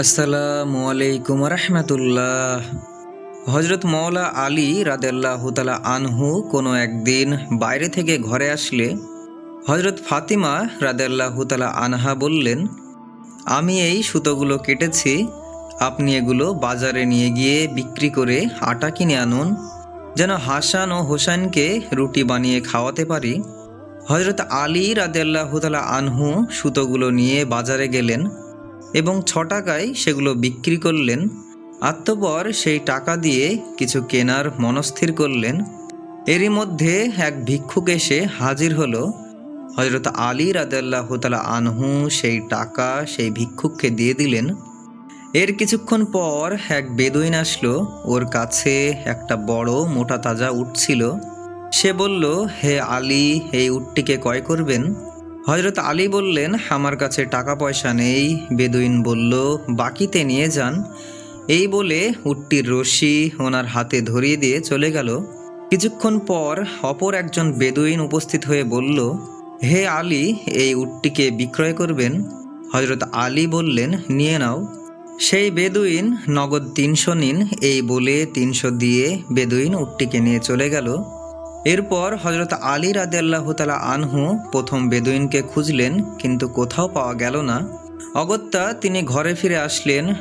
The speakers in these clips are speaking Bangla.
আসসালামু আলাইকুম রহমতুল্লাহ। হজরত মৌলা আলী রাদেল্লাহ তালা আনহু কোনো একদিন বাইরে থেকে ঘরে আসলে হজরত ফাতিমা রাদেল্লাহ তালা আনহা বললেন, আমি এই সুতোগুলো কেটেছি, আপনি এগুলো বাজারে নিয়ে গিয়ে বিক্রি করে আটা কিনে আনুন, যেন হাসান ও হোসেনকে রুটি বানিয়ে খাওয়াতে পারি। হজরত আলী রাদেল্লাহ তালা আনহু সুতোগুলো নিয়ে বাজারে গেলেন। এবং ছ টাকায় সেগুলো বিক্রি করলেন। আত্মপর সেই টাকা দিয়ে কিছু কেনার মনস্থির করলেন। এরই মধ্যে এক ভিক্ষুক এসে হাজির হলো। হজরত আলী রাদাল্লাহ তালা আনহু সেই টাকা সেই ভিক্ষুককে দিয়ে দিলেন। এর কিছুক্ষণ পর এক বেদুইন আসলো। ওর কাছে একটা বড় মোটা তাজা উট ছিল। সে বলল, হে আলী, এই উটটিকে ক্রয় করবেন? হজরত আলী বললেন, আমার কাছে টাকা পয়সা নেই। বেদুইন বলল, বাকিতে নিয়ে যান। এই বলে উটটির রশি ওনার হাতে ধরিয়ে দিয়ে চলে গেল। কিছুক্ষণ পর অপর একজন বেদুইন উপস্থিত হয়ে বলল, হে আলী, এই উটটিকে বিক্রয় করবেন? হজরত আলী বললেন, নিয়ে নাও। সেই বেদুইন নগদ তিনশো নিন, এই বলে তিনশো দিয়ে বেদুইন উটটিকে নিয়ে চলে গেল। এরপর হজরত আলী রাদেল্লাহ তালা আনহু প্রথম বেদুইনকে খুঁজলেন, কিন্তু কোথাও পাওয়া গেল না। অগত্যা তিনি ঘরে ফিরে আসলেন।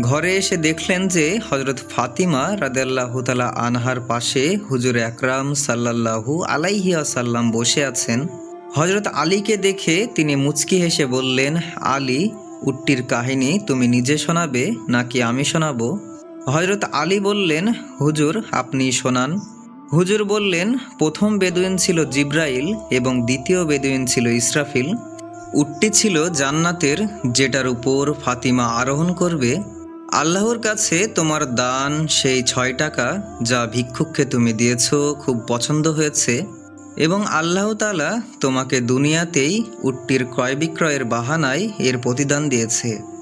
ঘরে এসে দেখলেন যে হজরত ফাতিমা রাদেল্লাহ তালা আনহার পাশে হুজুর একরাম সাল্লাল্লাহু আলাইহি আসাল্লাম বসে আছেন। হজরত আলীকে দেখে তিনি মুচকি হেসে বললেন, আলী, উট্টির কাহিনী তুমি নিজে শোনাবে নাকি আমি শোনাবো? হজরত আলী বললেন, হুজুর আপনি শোনান। হুজুর বললেন, প্রথম বেদুইন ছিল জিব্রাইল এবং দ্বিতীয় বেদুইন ছিল ইসরাফিল। উটটি ছিল জান্নাতের, যেটার উপর ফাতিমা আরোহণ করবে। আল্লাহর কাছে তোমার দান সেই ছয় টাকা যা ভিক্ষুককে তুমি দিয়েছ খুব পছন্দ হয়েছে। এবং আল্লাহ তালা তোমাকে দুনিয়াতেই উটটির ক্রয় বিক্রয়ের বাহানায় এর প্রতিদান দিয়েছে।